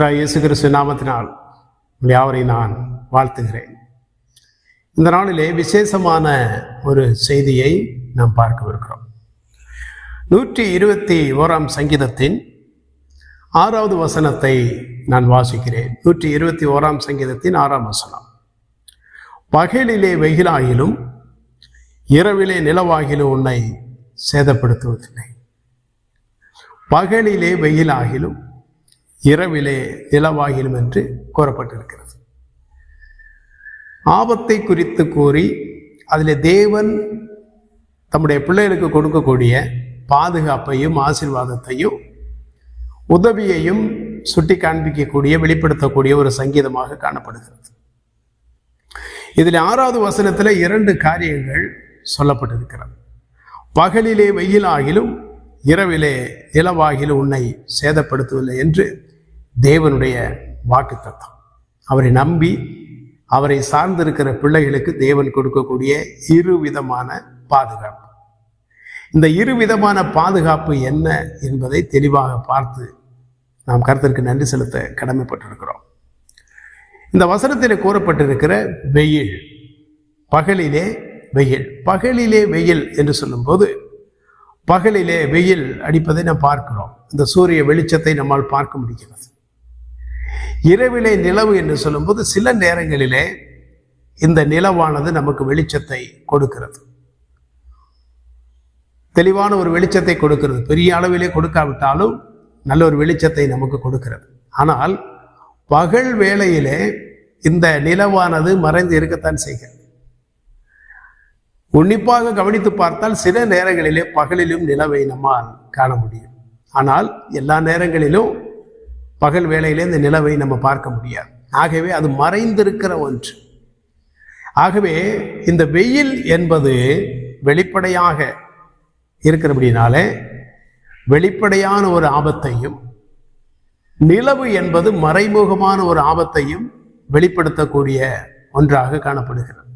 கத்ரா இயேசு கிறிஸ்து நாமத்தினால் உங்கள் யாவரையும் நான் வாழ்த்துகிறேன். இந்த நாளிலே விசேஷமான ஒரு செய்தியை நாம் பார்க்கவிருக்கிறோம். நூற்றி இருபத்தி ஓராம் சங்கீதத்தின் ஆறாவது வசனத்தை நான் வாசிக்கிறேன். நூற்றி இருபத்தி ஓராம் சங்கீதத்தின் ஆறாம் வசனம். பகலிலே வெயிலாகிலும் இரவிலே நிலவாகிலும் உன்னை சேதப்படுத்துவதில்லை. பகலிலே வெயிலாகிலும் இரவிலே நிலவாகிலும் என்று கூறப்பட்டிருக்கிறது. ஆபத்தை குறித்து கூறி அதில் தேவன் தம்முடைய பிள்ளைகளுக்கு கொடுக்கக்கூடிய பாதுகாப்பையும் ஆசீர்வாதத்தையும் உதவியையும் சுட்டி காண்பிக்கக்கூடிய வெளிப்படுத்தக்கூடிய ஒரு சங்கீதமாக காணப்படுகிறது. இதில் ஆறாவது வசனத்தில் இரண்டு காரியங்கள் சொல்லப்பட்டிருக்கிறது. பகலிலே வெயிலாகிலும் இரவிலே இலவாகிலும் உன்னை சேதப்படுத்தவில்லை என்று தேவனுடைய வாக்கு தத்துவம் அவரை நம்பி அவரை சார்ந்திருக்கிற பிள்ளைகளுக்கு தேவன் கொடுக்கக்கூடிய இரு விதமான பாதுகாப்பு. இந்த இரு விதமான பாதுகாப்பு என்ன என்பதை தெளிவாக பார்த்து நாம் கருத்திற்கு நன்றி செலுத்த கடமைப்பட்டிருக்கிறோம். இந்த வசனத்தில் கூறப்பட்டிருக்கிற வெயில் பகலிலே வெயில் பகலிலே வெயில் என்று சொல்லும்போது பகலிலே வெயில் அடிப்பதை நாம் பார்க்கிறோம். இந்த சூரிய வெளிச்சத்தை நம்மால் பார்க்க முடிகிறது. இரவிலே நிலவு என்று சொல்லும்போது சில நேரங்களிலே இந்த நிலவானது நமக்கு வெளிச்சத்தை கொடுக்கிறது. தெளிவான ஒரு வெளிச்சத்தை கொடுக்கிறது. பெரிய அளவிலே கொடுக்காவிட்டாலும் நல்ல ஒரு வெளிச்சத்தை நமக்கு கொடுக்கிறது. ஆனால் பகல் வேளையிலே இந்த நிலவானது மறைந்து இருக்கத்தான் செய்கிறது. உன்னிப்பாக கவனித்து பார்த்தால் சில நேரங்களிலே பகலிலும் நிலவை நம்மால் காண முடியும். ஆனால் எல்லா நேரங்களிலும் பகல் வேளையிலே இந்த நிலவை நம்ம பார்க்க முடியாது. ஆகவே அது மறைந்திருக்கிற ஒன்று. ஆகவே இந்த வெயில் என்பது வெளிப்படையாக இருக்கிறபடினாலே வெளிப்படையான ஒரு ஆபத்தையும் நிலவு என்பது மறைமுகமான ஒரு ஆபத்தையும் வெளிப்படுத்தக்கூடிய ஒன்றாக காணப்படுகிறது.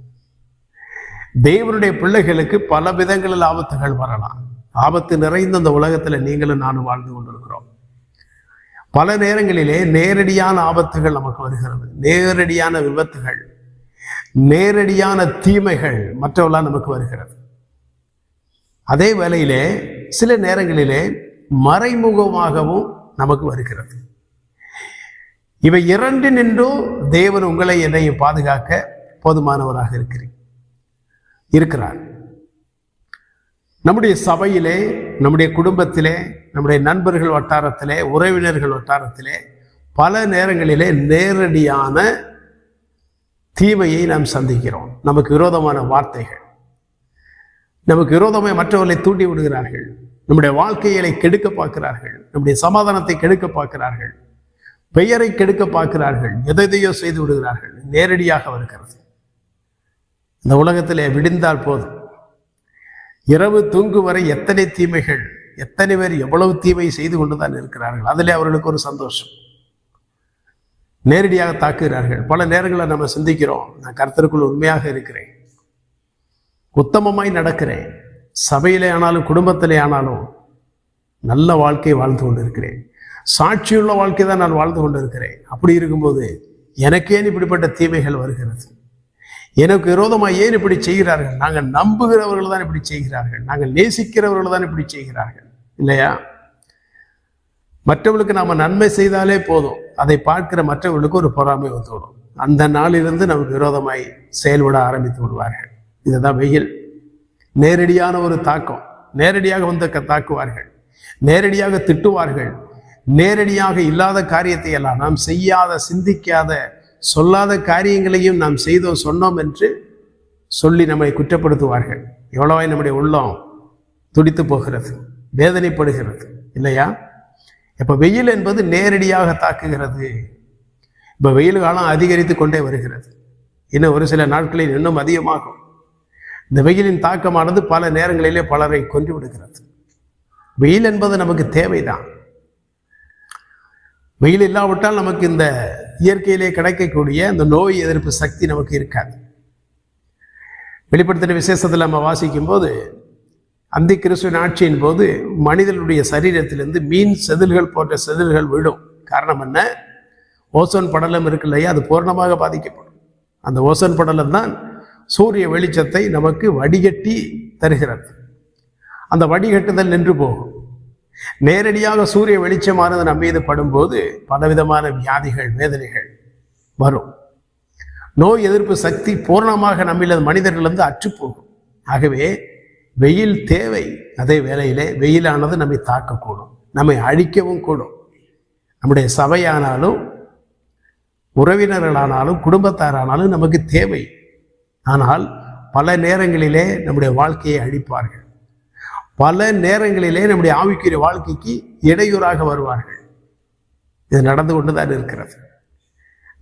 தேவனுடைய பிள்ளைகளுக்கு பல விதங்களில் ஆபத்துகள் வரலாம். ஆபத்து நிறைந்த இந்த உலகத்தில் நீங்களும் நானும் வாழ்ந்து கொண்டிருக்கிறோம். பல நேரங்களிலே நேரடியான ஆபத்துகள் நமக்கு வருகிறது. நேரடியான விபத்துகள் நேரடியான தீமைகள் மற்றவெல்லாம் நமக்கு வருகிறது. அதே வேளையிலே சில நேரங்களிலே மறைமுகமாகவும் நமக்கு வருகிறது. இவை இரண்டு நின்றும் தேவன் உங்களை என்னையும் பாதுகாக்க போதுமானவராக இருக்கிறேன் இருக்கிறார். நம்முடைய சபையிலே நம்முடைய குடும்பத்திலே நம்முடைய நண்பர்கள் வட்டாரத்திலே உறவினர்கள் வட்டாரத்திலே பல நேரங்களிலே நேரடியான தீமையை நாம் சந்திக்கிறோம். நமக்கு விரோதமான வார்த்தைகள். நமக்கு விரோதமாக மற்றவர்களை தூண்டி விடுகிறார்கள். நம்முடைய வாழ்க்கைகளை கெடுக்க பார்க்கிறார்கள். நம்முடைய சமாதானத்தை கெடுக்க பார்க்கிறார்கள். பெயரை கெடுக்க பார்க்கிறார்கள். எதையோ செய்து விடுகிறார்கள். நேரடியாக வருகிறது. இந்த உலகத்திலே விடிந்தால் போதும். இரவு தூங்கு வரை எத்தனை தீமைகள் எத்தனை பேர் எவ்வளவு தீமை செய்து கொண்டுதான் இருக்கிறார்கள் அதிலே அவர்களுக்கு ஒரு சந்தோஷம். நேரடியாக தாக்குகிறார்கள். பல நேரங்களில் நம்ம சிந்திக்கிறோம் நான் கருத்தருக்குள் உண்மையாக இருக்கிறேன். உத்தமமாய் நடக்கிறேன். சபையிலே ஆனாலும் குடும்பத்திலே ஆனாலும் நல்ல வாழ்க்கையை வாழ்ந்து கொண்டிருக்கிறேன். சாட்சியுள்ள வாழ்க்கை தான் நான் வாழ்ந்து கொண்டிருக்கிறேன். அப்படி இருக்கும்போது எனக்கேன் இப்படிப்பட்ட தீமைகள் வருகிறது. எனக்கு விரோதமாக ஏன் இப்படி செய்கிறார்கள்? நாங்கள் நம்புகிறவர்கள் தான் இப்படி செய்கிறார்கள். நாங்கள் நேசிக்கிறவர்கள் தான் இப்படி செய்கிறார்கள். இல்லையா? மற்றவர்களுக்கு நாம் நன்மை செய்தாலே போதும். அதை பார்க்கிற மற்றவர்களுக்கு ஒரு பொறாமை வந்துவிடும். அந்த நாளிலிருந்து நமக்கு விரோதமாய் செயல்பட ஆரம்பித்து விடுவார்கள். இதுதான் வெயில். நேரடியான ஒரு தாக்கம். நேரடியாக வந்து க- தாக்குவார்கள். நேரடியாக திட்டுவார்கள். நேரடியாக இல்லாத காரியத்தை எல்லாம் நாம் செய்யாத சிந்திக்காத சொல்லாத காரியங்களையும் நாம் செய்தோம் சொன்னோம் என்று சொல்லி நம்மை குற்றப்படுத்துவார்கள். எவ்வளவாய் நம்முடைய உள்ளம் துடித்து போகிறது வேதனைப்படுகிறது இல்லையா? இப்போ வெயில் என்பது நேரடியாக தாக்குகிறது. இப்போ வெயில் காலம் அதிகரித்து கொண்டே வருகிறது. இன்னும் ஒரு சில நாட்களில் இன்னும் அதிகமாகும். இந்த வெயிலின் தாக்கமானது பல நேரங்களிலே பலரை கொன்று விடுகிறது வெயில் என்பது நமக்கு தேவைதான். வெயில் இல்லாவிட்டால் நமக்கு இந்த இயற்கையிலே கிடைக்கக்கூடிய இந்த நோய் எதிர்ப்பு சக்தி நமக்கு இருக்காது. வெளிப்படுத்தின விசேஷத்தில் நம்ம வாசிக்கும் போது அந்தி கிறிஸ்துவின் ஆட்சியின் போது மனிதனுடைய சரீரத்திலிருந்து மீன் செதில்கள் போன்ற செதில்கள் விழும். காரணம் என்ன? ஓசோன் படலம் இருக்கு இல்லையா? அது பூர்ணமாக பாதிக்கப்படும். அந்த ஓசோன் படலம் தான் சூரிய வெளிச்சத்தை நமக்கு வடிகட்டி தருகிறது. அந்த வடிகட்டுதல் நின்று போகும். நேரடியாக சூரிய வெளிச்சமானது நம்ம மீது படும்போது பலவிதமான வியாதிகள் வேதனைகள் வரும். நோய் எதிர்ப்பு சக்தி பூர்ணமாக நம்மில் மனிதர்களிருந்து அற்றுப்போகும். ஆகவே வெயில் தேவை அதே வேளையிலே வெயிலானது நம்மை தாக்கக்கூடும் நம்மை அழிக்கவும் கூடும். நம்முடைய சபையானாலும் உறவினர்களானாலும் குடும்பத்தாரானாலும் நமக்கு தேவை. ஆனால் பல நேரங்களிலே நம்முடைய வாழ்க்கையை அழிப்பார்கள். பல நேரங்களிலே நம்முடைய ஆவிக்குரிய வாழ்க்கைக்கு இடையூறாக வருவார்கள். இது நடந்து கொண்டு தான் இருக்கிறது.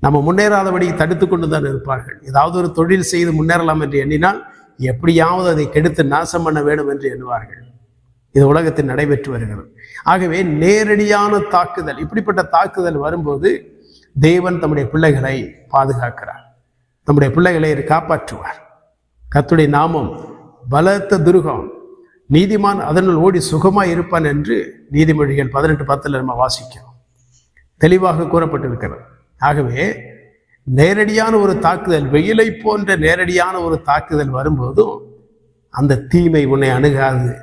நம்ம முன்னேறாதபடி தடுத்து கொண்டு தான் இருப்பார்கள். ஏதாவது ஒரு தொழில் செய்து முன்னேறலாம் என்று எண்ணினால் எப்படியாவது அதை கெடுத்து நாசம் பண்ண வேண்டும் என்று எண்ணுவார்கள். இது உலகத்தில் நடைபெற்று வருகிறது. ஆகவே நேரடியான தாக்குதல் இப்படிப்பட்ட தாக்குதல் வரும்போது தேவன் தம்முடைய பிள்ளைகளை பாதுகாக்கிறார். தம்முடைய பிள்ளைகளை காப்பாற்றுவார். கத்துடைய நாமம் பலத்த துருகம் நீதிமான் அதனுள் ஓடி சுகமாய் இருப்பான் என்று நீதிமொழிகள் பதினெட்டு பத்தில் நம்ம வாசிக்கிறோம். தெளிவாக கூறப்பட்டிருக்கிறது. ஆகவே நேரடியான ஒரு தாக்குதல் வெயிலை போன்ற நேரடியான ஒரு தாக்குதல் வரும்போதும் அந்த தீமை உன்னை அணுகாது.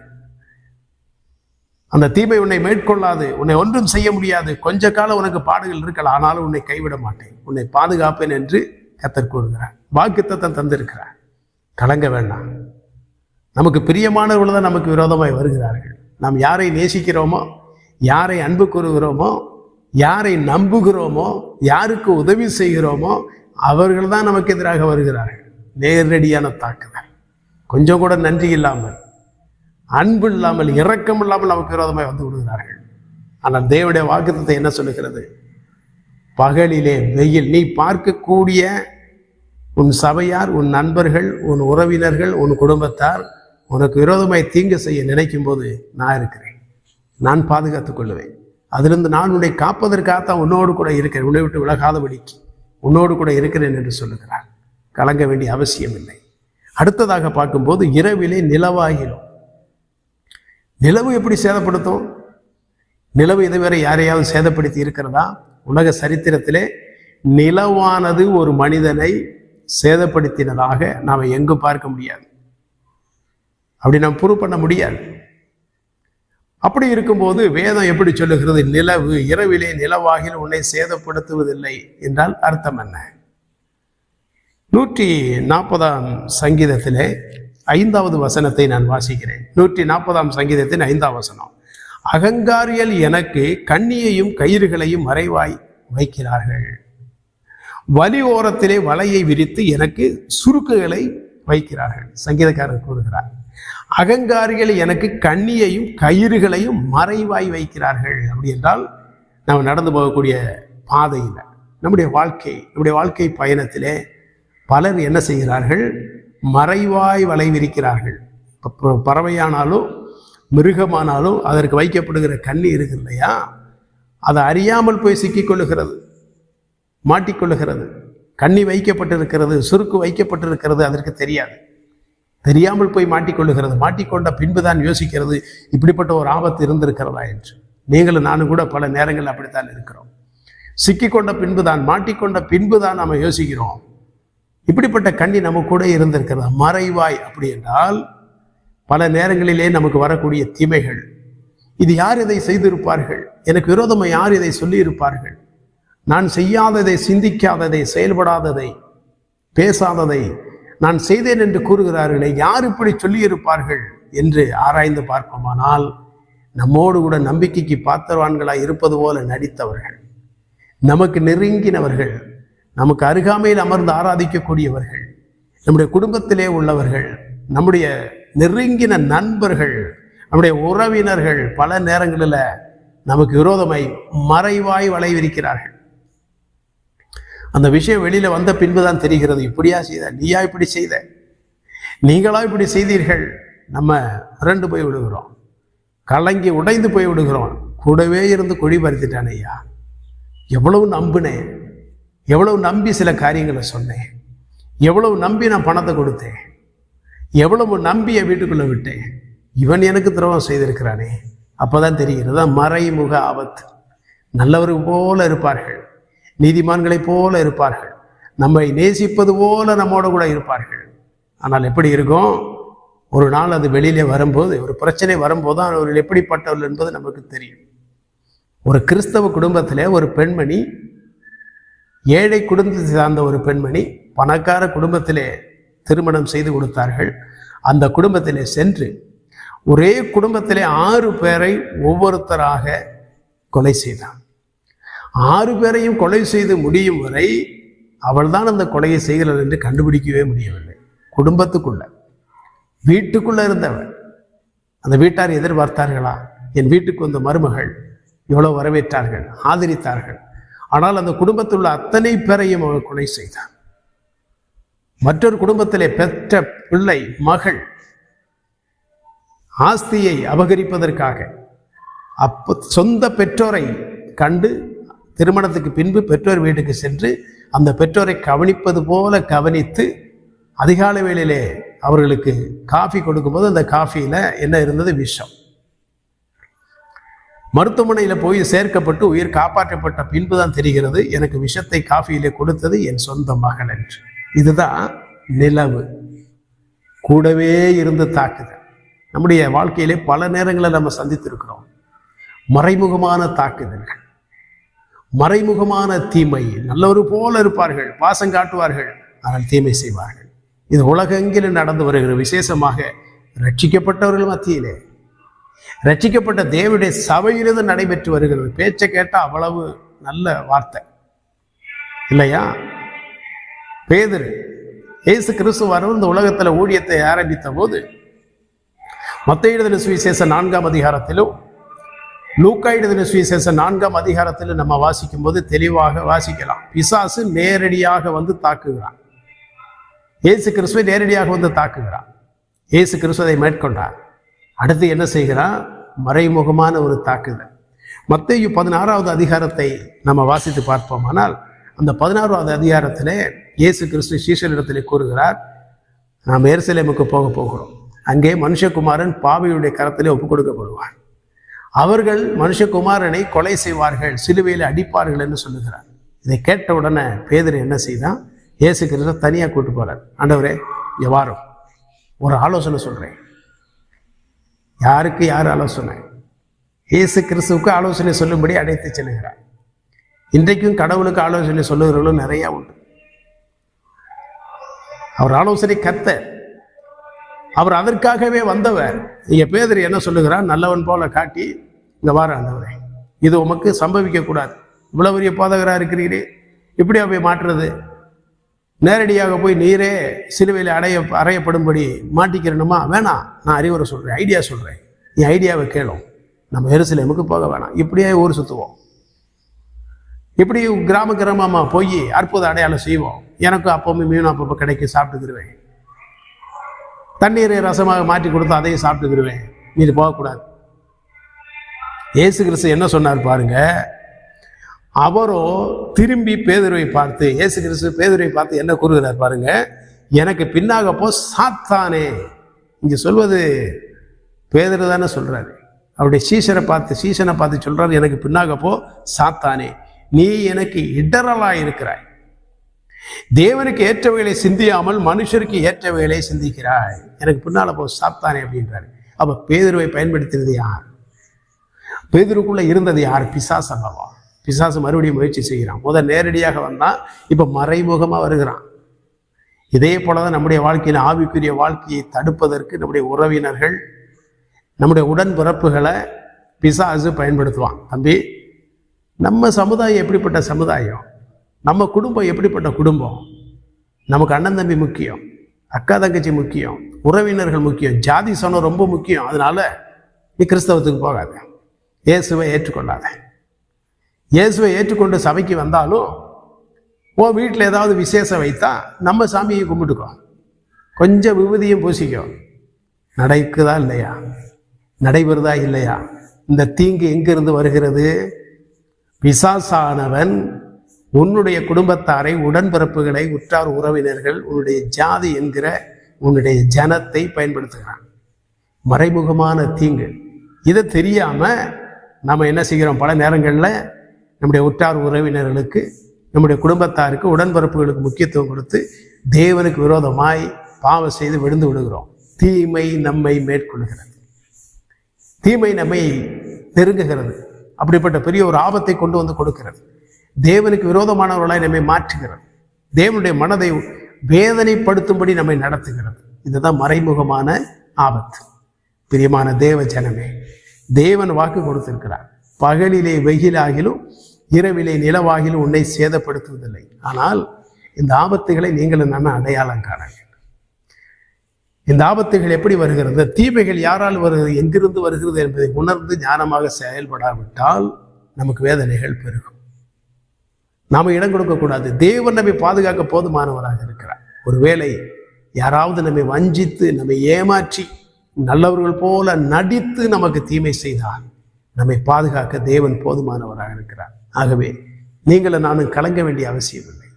அந்த தீமை உன்னை மேற்கொள்ளாது. உன்னை ஒன்றும் செய்ய முடியாது. கொஞ்ச காலம் உனக்கு பாடுகள் இருக்கலாம். ஆனாலும் உன்னை கைவிட மாட்டேன். உன்னை பாதுகாப்பேன் என்று கத்தர் கூறுகிறார். வாக்குத்தத்தம் தந்திருக்கிறார். கலங்க வேண்டாம். நமக்கு பிரியமானவர்கள் தான் நமக்கு விரோதமாய் வருகிறார்கள். நாம் யாரை நேசிக்கிறோமோ யாரை அன்பு கூறுகிறோமோ யாரை நம்புகிறோமோ யாருக்கு உதவி செய்கிறோமோ அவர்கள் தான் நமக்கு எதிராக வருகிறார்கள். நேரடியான தாக்குதல். கொஞ்சம் கூட நன்றி இல்லாமல் அன்பு இல்லாமல் இரக்கம் இல்லாமல் நமக்கு விரோதமாய் வந்து விடுகிறார்கள். ஆனால் தேவனுடைய வாக்குத்தத்தை என்ன சொல்லுகிறது? பகலிலே வெயில் நீ பார்க்கக்கூடிய உன் சபையார் உன் நண்பர்கள் உன் உறவினர்கள் உன் குடும்பத்தார் உனக்கு விரோதமாய் தீங்கு செய்ய நினைக்கும் போது நான் இருக்கிறேன். நான் பாதுகாத்துக் கொள்ளுவேன். அதிலிருந்து நான் உன்னை காப்பதற்காகத்தான் உன்னோடு கூட இருக்கிறேன். உன்னை விட்டு விலகாதபடிக்கு உன்னோடு கூட இருக்கிறேன் என்று சொல்லுகிறார். கலங்க வேண்டிய அவசியம் இல்லை. அடுத்ததாக பார்க்கும்போது இரவிலே நிலவாகிடும் நிலவு எப்படி சேதப்படுத்தும்? நிலவு இதுவரை யாரையாவது சேதப்படுத்தி இருக்கிறதா? உலக சரித்திரத்திலே நிலவானது ஒரு மனிதனை சேதப்படுத்தினதாக நாம் எங்கும் பார்க்க முடியாது. அப்படி நம்ம ப்ரூவ் பண்ண முடியாது. அப்படி இருக்கும்போது வேதம் எப்படி சொல்லுகிறது? நிலவு இரவிலே நிலவாகில் உன்னை சேதப்படுத்துவதில்லை என்றால் அர்த்தம் என்ன? நூற்றி நாற்பதாம் சங்கீதத்திலே ஐந்தாவது வசனத்தை நான் வாசிக்கிறேன். நூற்றி நாற்பதாம் சங்கீதத்தின் ஐந்தாம் வசனம். அகங்காரியல் எனக்கு கண்ணியையும் கயிறுகளையும் மறைவாய் வைக்கிறார்கள். வலி ஓரத்திலே வலையை விரித்து எனக்கு சுருக்குகளை வைக்கிறார்கள். சங்கீதக்காரர் கூறுகிறார். அகங்காரிகள் எனக்கு கண்ணியையும் கயிறுகளையும் மறைவாய் வைக்கிறார்கள். அப்படி என்றால் நாம் நடந்து போகக்கூடிய பாதையில் நம்முடைய வாழ்க்கை நம்முடைய வாழ்க்கை பயணத்திலே பலர் என்ன செய்கிறார்கள்? மறைவாய் வளைவிருக்கிறார்கள். இப்போ பறவையானாலும் மிருகமானாலும் அதற்கு வைக்கப்படுகிற கண்ணி இருக்கு இல்லையா? அதை அறியாமல் போய் சிக்கிக்கொள்ளுகிறது மாட்டிக்கொள்ளுகிறது. கண்ணி வைக்கப்பட்டிருக்கிறது சுருக்கு வைக்கப்பட்டிருக்கிறது அதற்கு தெரியாது. தெரியாமல் போய் மாட்டிக்கொள்ளுகிறது. மாட்டிக்கொண்ட பின்புதான் யோசிக்கிறது. இப்படிப்பட்ட ஒரு ஆபத்து இருந்திருக்கிறதா என்று. நீங்களும் நானும் கூட பல நேரங்களில் அப்படித்தான் இருக்கிறோம். சிக்கிக்கொண்ட பின்புதான் மாட்டிக்கொண்ட பின்புதான் நாம் யோசிக்கிறோம். இப்படிப்பட்ட கண்ணி நம்ம கூட இருந்திருக்கிறது? மறைவாய் அப்படி என்றால் பல நேரங்களிலே நமக்கு வரக்கூடிய தீமைகள். இது யார் இதை செய்திருப்பார்கள்? எனக்கு விரோதமாக யார் இதை சொல்லியிருப்பார்கள்? நான் செய்யாததை சிந்திக்காததை செயல்படாததை பேசாததை நான் செய்தேன் என்று கூறுகிறார்களே யார் இப்படி சொல்லியிருப்பார்கள் என்று ஆராய்ந்து பார்ப்போமானால் நம்மோடு கூட நம்பிக்கைக்கு பாத்திரவான்களாக இருப்பது போல நடித்தவர்கள் நமக்கு நெருங்கினவர்கள் நமக்கு அருகாமையில் அமர்ந்து ஆராதிக்கக்கூடியவர்கள் நம்முடைய குடும்பத்திலே உள்ளவர்கள் நம்முடைய நெருங்கின நண்பர்கள் நம்முடைய உறவினர்கள் பல நேரங்களில் நமக்கு விரோதமாய் மறைவாய் வளைவிருக்கிறார்கள். அந்த விஷயம் வெளியில் வந்த பின்புதான் தெரிகிறது. இப்படியா செய்த? நீயா இப்படி செய்த? நீங்களா இப்படி செய்தீர்கள்? நம்ம மிரண்டு போய் விடுகிறோம். கலங்கி உடைந்து போய் விடுகிறோம். கூடவே இருந்து குழி பறித்துட்டான் ஐயா. எவ்வளவு நம்பினேன் எவ்வளவு நம்பி சில காரியங்களை சொன்னேன். எவ்வளவு நம்பி நான் பணத்தை கொடுத்தேன். எவ்வளவு நம்பி என் வீட்டுக்குள்ளே விட்டேன். இவன் எனக்கு துரோகம் செய்திருக்கிறானே. அப்போதான் தெரிகிறது. மறைமுக ஆபத்து. நல்லவர்கள் போல இருப்பார்கள். நீதிமான்களைப் போல இருப்பார்கள். நம்மை நேசிப்பது போல நம்மோட கூட இருப்பார்கள். ஆனால் எப்படி இருக்கும்? ஒரு நாள் அது வெளியிலே வரும்போது ஒரு பிரச்சனை வரும்போது அவர்கள் எப்படிப்பட்டவர்கள் என்பது நமக்கு தெரியும். ஒரு கிறிஸ்தவ குடும்பத்தில் ஒரு பெண்மணி ஏழை குடும்பத்தை சார்ந்த ஒரு பெண்மணி பணக்கார குடும்பத்திலே திருமணம் செய்து கொடுத்தார்கள். அந்த குடும்பத்திலே சென்று ஒரே குடும்பத்திலே ஆறு பேரை ஒவ்வொருத்தராக கொலை செய்தான். ஆறு பேரையும் கொலை செய்து முடியும் வரை அவள்தான் அந்த கொலையை செய்கிறாள் என்று கண்டுபிடிக்கவே முடியவில்லை. குடும்பத்துக்குள்ள வீட்டுக்குள்ள இருந்தவள். அந்த வீட்டார் எதிர்பார்த்தார்களா? என் வீட்டுக்கு வந்த மருமகள் இவ்வளோ வரவேற்றார்கள் ஆதரித்தார்கள். ஆனால் அந்த குடும்பத்தில் உள்ள அத்தனை பேரையும் அவள் கொலை செய்தார் மற்றொரு குடும்பத்திலே பெற்ற பிள்ளை மகள் ஆஸ்தியை அபகரிப்பதற்காக அப்ப சொந்த பெற்றோரை கண்டு திருமணத்துக்கு பின்பு பெற்றோர் வீட்டுக்கு சென்று அந்த பெற்றோரை கவனிப்பது போல கவனித்து அதிகாலை வேளையிலே அவர்களுக்கு காஃபி கொடுக்கும்போது அந்த காஃபியில் என்ன இருந்தது? விஷம். மருத்துவமனையில் போய் சேர்க்கப்பட்டு உயிர் காப்பாற்றப்பட்ட பின்பு தான் தெரிகிறது எனக்கு விஷத்தை காஃபியிலே கொடுத்தது என் சொந்த மகன் என்று. இதுதான் நிலவு. கூடவே இருந்து தாக்குதல். நம்முடைய வாழ்க்கையிலே பல நேரங்களில் நம்ம சந்தித்திருக்கிறோம். மறைமுகமான தாக்குதல்கள். மறைமுகமான தீமை. நல்லவர் போல இருப்பார்கள் பாசம் காட்டுவார்கள் ஆனால் தீமை செய்வார்கள். இது உலகெங்கிலும் நடந்து வருகிற விசேஷமாக ரட்சிக்கப்பட்டவர்கள் மத்தியிலே. ரட்சிக்கப்பட்ட தேவனுடைய சபையிலிருந்து நடைபெற்று வருகிறது பேச்சை கேட்டால் அவ்வளவு நல்ல வார்த்தை. இல்லையா? பேதரு இயேசு கிறிஸ்து இந்த உலகத்தில் ஊழியத்தை ஆரம்பித்த போது மத்த எழுதின சுவிசேஷ நான்காம் அதிகாரத்திலும் லூக்கா எழுதின நான்காம் அதிகாரத்தில் நம்ம வாசிக்கும் போது தெளிவாக வாசிக்கலாம். பிசாசு நேரடியாக வந்து தாக்குகிறான். இயேசு கிறிஸ்துவை நேரடியாக வந்து தாக்குகிறான். இயேசு அதை மேற்கொண்டார். அடுத்து என்ன செய்கிறான்? மறைமுகமான ஒரு தாக்குதல். மத்தேயு பதினாறாவது அதிகாரத்தை நம்ம வாசித்து பார்ப்போமானால் அந்த பதினாறாவது அதிகாரத்திலே இயேசு கிறிஸ்து சீசனிடத்திலே கூறுகிறார் நாம் எருசலேமுக்கு போக போகிறோம். அங்கே மனுஷகுமாரன் பாவியுடைய கரத்திலே ஒப்புக் கொடுக்கப்படுவார் அவர்கள் மனுஷகுமாரனை கொலை செய்வார்கள் சிலுவையில் அடிப்பார்கள் என்று சொல்லுகிறார். இதை கேட்ட உடனே பேதர் என்ன செய்தான்? இயேசு கிருஷ்ண தனியாக கூட்டு போறார். ஆண்டவரே இங்க ஒரு ஆலோசனை சொல்கிறேன் யாருக்கு யார் ஆலோசனை? இயேசு கிறிஸ்துவுக்கு ஆலோசனை சொல்லும்படி அழைத்து செல்கிறார். இன்றைக்கும் கடவுளுக்கு ஆலோசனை சொல்லுகிறவர்களும் நிறையா உண்டு. அவர் ஆலோசனை கத்தை அவர் அதற்காகவே வந்தவர். இங்க பேதர் என்ன சொல்லுகிறார்? நல்லவன் போல காட்டி இந்த வார ஆண்டவரே. இது உமக்கு சம்பவிக்க கூடாது. இவ்வளவு பெரிய போதகரா இருக்கிறீரே. இப்படி போய் மாற்றுறது? நேரடியாக போய் நீரே சிலுவையில் அடைய அறையப்படும்படி மாட்டிக்கிறணுமா? வேணாம் நான் அறிவுரை சொல்கிறேன் ஐடியா சொல்கிறேன் நீ ஐடியாவை கேளும் நம்ம எருசலேமுக்கு போக வேணாம். இப்படியே ஊர் சுற்றுவோம் இப்படி கிராம கிராமமாக போய் அற்புத அடையாளம் செய்வோம். எனக்கும் அப்பவும் மீனும் அப்பப்போ கிடைக்க சாப்பிட்டுக்கிருவேன். தண்ணீரை ரசமாக மாற்றி கொடுத்து அதையும் சாப்பிட்டுக்கிடுவேன் நீ போகக்கூடாது. இயேசு கிறிஸ்து என்ன சொன்னார் பாருங்க? அவரோ திரும்பி பேதுருவை பார்த்து இயேசு கிறிஸ்து பேதுருவை பார்த்து என்ன கூறுகிறார் பாருங்க? எனக்கு பின்னாக போ சாத்தானே. இங்கே சொல்வது பேதுரு தானே சொல்கிறாரு அவருடைய சீசனை பார்த்து சீசனை பார்த்து சொல்கிறார் எனக்கு பின்னாக போ சாத்தானே. நீ எனக்கு இடரலா இருக்கிறாய். தேவனுக்கு ஏற்றவைகளை சிந்தியாமல் மனுஷருக்கு ஏற்றவைகளை சிந்திக்கிறாய். எனக்கு பின்னால் போ சாத்தானே அப்படின்றாரு. அப்போ பேதுருவை பயன்படுத்தினது யார்? பேதுருக்குள்ளே இருந்தது யார்? பிசாஸ் அல்லவா? பிசாசு மறுபடியும் முயற்சி செய்கிறான். முதல் நேரடியாக வந்தான். இப்போ மறைமுகமாக வருகிறான். இதே போல தான் நம்முடைய வாழ்க்கையில் ஆவிக்குரிய வாழ்க்கையை தடுப்பதற்கு நம்முடைய உறவினர்கள் நம்முடைய உடன்பிறப்புகளை பிசாசு பயன்படுத்துவான். தம்பி நம்ம சமுதாயம் எப்படிப்பட்ட சமுதாயம்? நம்ம குடும்பம் எப்படிப்பட்ட குடும்பம்? நமக்கு அண்ணன் தம்பி முக்கியம். அக்கா தங்கச்சி முக்கியம் உறவினர்கள் முக்கியம் ஜாதி சனம் ரொம்ப முக்கியம். அதனால நீ கிறிஸ்தவத்துக்கு போகாத. இயேசுவை ஏற்றுக்கொள்ளாத. இயேசுவை ஏற்றுக்கொண்டு சபைக்கு வந்தாலும் ஓ வீட்டில் ஏதாவது விசேஷம் வைத்தா நம்ம சாமியை கும்பிட்டுக்கோ. கொஞ்சம் விபூதியும் பூசிக்கோ. நடக்குதா இல்லையா? நடைபெறுதா இல்லையா? இந்த தீங்கு எங்கிருந்து வருகிறது? பிசாசானவன் உன்னுடைய குடும்பத்தாரை உடன்பிறப்புகளை உற்றார் உறவினர்கள் உன்னுடைய ஜாதி என்கிற உன்னுடைய ஜனத்தை பயன்படுத்துகிறான். மறைமுகமான தீங்கு. இதை தெரியாம நம்ம என்ன செய்கிறோம்? பல நேரங்களில் நம்முடைய உற்றார் உறவினர்களுக்கு நம்முடைய குடும்பத்தாருக்கு உடன்பிறப்புகளுக்கு முக்கியத்துவம் கொடுத்து தேவனுக்கு விரோதமாய் பாவம் செய்து விழுந்து விடுகிறோம். தீமை நம்மை மேற்கொள்கிறது. தீமை நம்மை நெருங்குகிறது. அப்படிப்பட்ட பெரிய ஒரு ஆபத்தை கொண்டு வந்து கொடுக்கிறது. தேவனுக்கு விரோதமானவர்களாய் நம்மை மாற்றுகிறது. தேவனுடைய மனதை வேதனைப்படுத்தும்படி நம்மை நடத்துகிறது. இதுதான் மறைமுகமான ஆபத்து. பிரியமான தேவ ஜனமே தேவன் வாக்கு கொடுத்திருக்கிறார். பகலிலே வெயிலாகிலும் இரவிலே நிலவாகிலும் உன்னை சேதப்படுத்துவதில்லை. ஆனால் இந்த ஆபத்துகளை நீங்கள் நான் அடையாளம் காண இந்த ஆபத்துகள் எப்படி வருகிறது? தீமைகள் யாரால் வருகிறது? எங்கிருந்து வருகிறது என்பதை உணர்ந்து ஞானமாக செயல்படாவிட்டால் நமக்கு வேதனைகள் பெருகும். நாம் இடம் கொடுக்கக்கூடாது. தேவன் நம்மை பாதுகாக்க போதுமானவராக இருக்கிறார். ஒருவேளை யாராவது நம்மை வஞ்சித்து நம்மை ஏமாற்றி நல்லவர்கள் போல நடித்து நமக்கு தீமை செய்தால் நம்மை பாதுகாக்க தேவன் போதுமானவராக இருக்கிறார். ஆகவே நீங்களும் நானும் கலங்க வேண்டிய அவசியம் இல்லை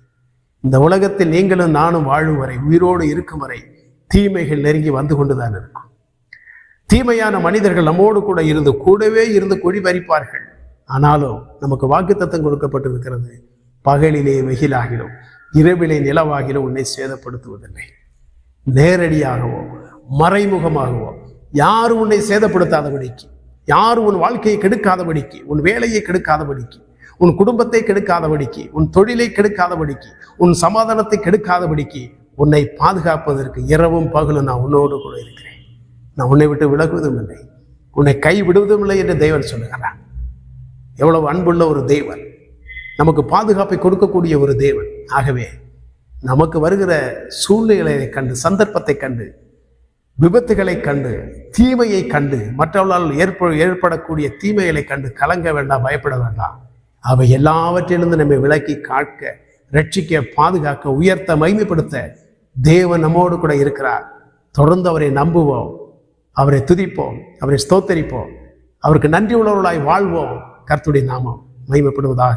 இந்த உலகத்தில் நீங்களும் நானும் வாழும் வரை உயிரோடு இருக்கும் வரை தீமைகள் நெருங்கி வந்து கொண்டுதான் இருக்கும். தீமையான மனிதர்கள் நம்மோடு கூட இருந்து கூடவே இருந்து கொடி பறிப்பார்கள் ஆனாலும் நமக்கு வாக்குத்தத்தம் கொடுக்கப்பட்டிருக்கிறது. பகலிலே வெயிலாகிலும் இரவிலே நிலவாகிலும் உன்னை சேதப்படுத்துவதில்லை. நேரடியாகவோ மறைமுகமாகவோ யாரும் உன்னை சேதப்படுத்தாதபடிக்கு யாரும் உன் வாழ்க்கையை கெடுக்காதபடிக்கு உன் வேலையை கெடுக்காதபடிக்கு உன் குடும்பத்தை கெடுக்காதபடிக்கு உன் தொழிலை கெடுக்காதபடிக்கு உன் சமாதானத்தை கெடுக்காதபடிக்கு உன்னை பாதுகாப்பதற்கு இரவும் பகலும் நான் உன்னோடு கூட இருக்கிறேன். நான் உன்னை விட்டு விலகுவதும் இல்லை. உன்னை கைவிடுவதும் இல்லை என்று தேவன் சொல்லுகிறான் எவ்வளவு அன்புள்ள ஒரு தெய்வன் நமக்கு பாதுகாப்பை கொடுக்கக்கூடிய ஒரு தேவன். ஆகவே நமக்கு வருகிற சூழ்நிலையை கண்டு சந்தர்ப்பத்தை கண்டு விபத்துகளை கண்டு தீமையை கண்டு மற்றவர்களால் ஏற்ப ஏற்படக்கூடிய தீமைகளை கண்டு கலங்க வேண்டாம் பயப்பட வேண்டாம். அவை எல்லாவற்றிலிருந்து நம்மை விலக்கி காக்க ரட்சிக்க பாதுகாக்க உயர்த்த மகிமைப்படுத்த தேவன் நம்மோடு கூட இருக்கிறார். தொடர்ந்து அவரை நம்புவோம். அவரை துதிப்போம். அவரை ஸ்தோத்தரிப்போம். அவருக்கு நன்றி உள்ளவர்களாய் வாழ்வோம். கர்த்துடைய நாமம் மகிமைப்படுவதாக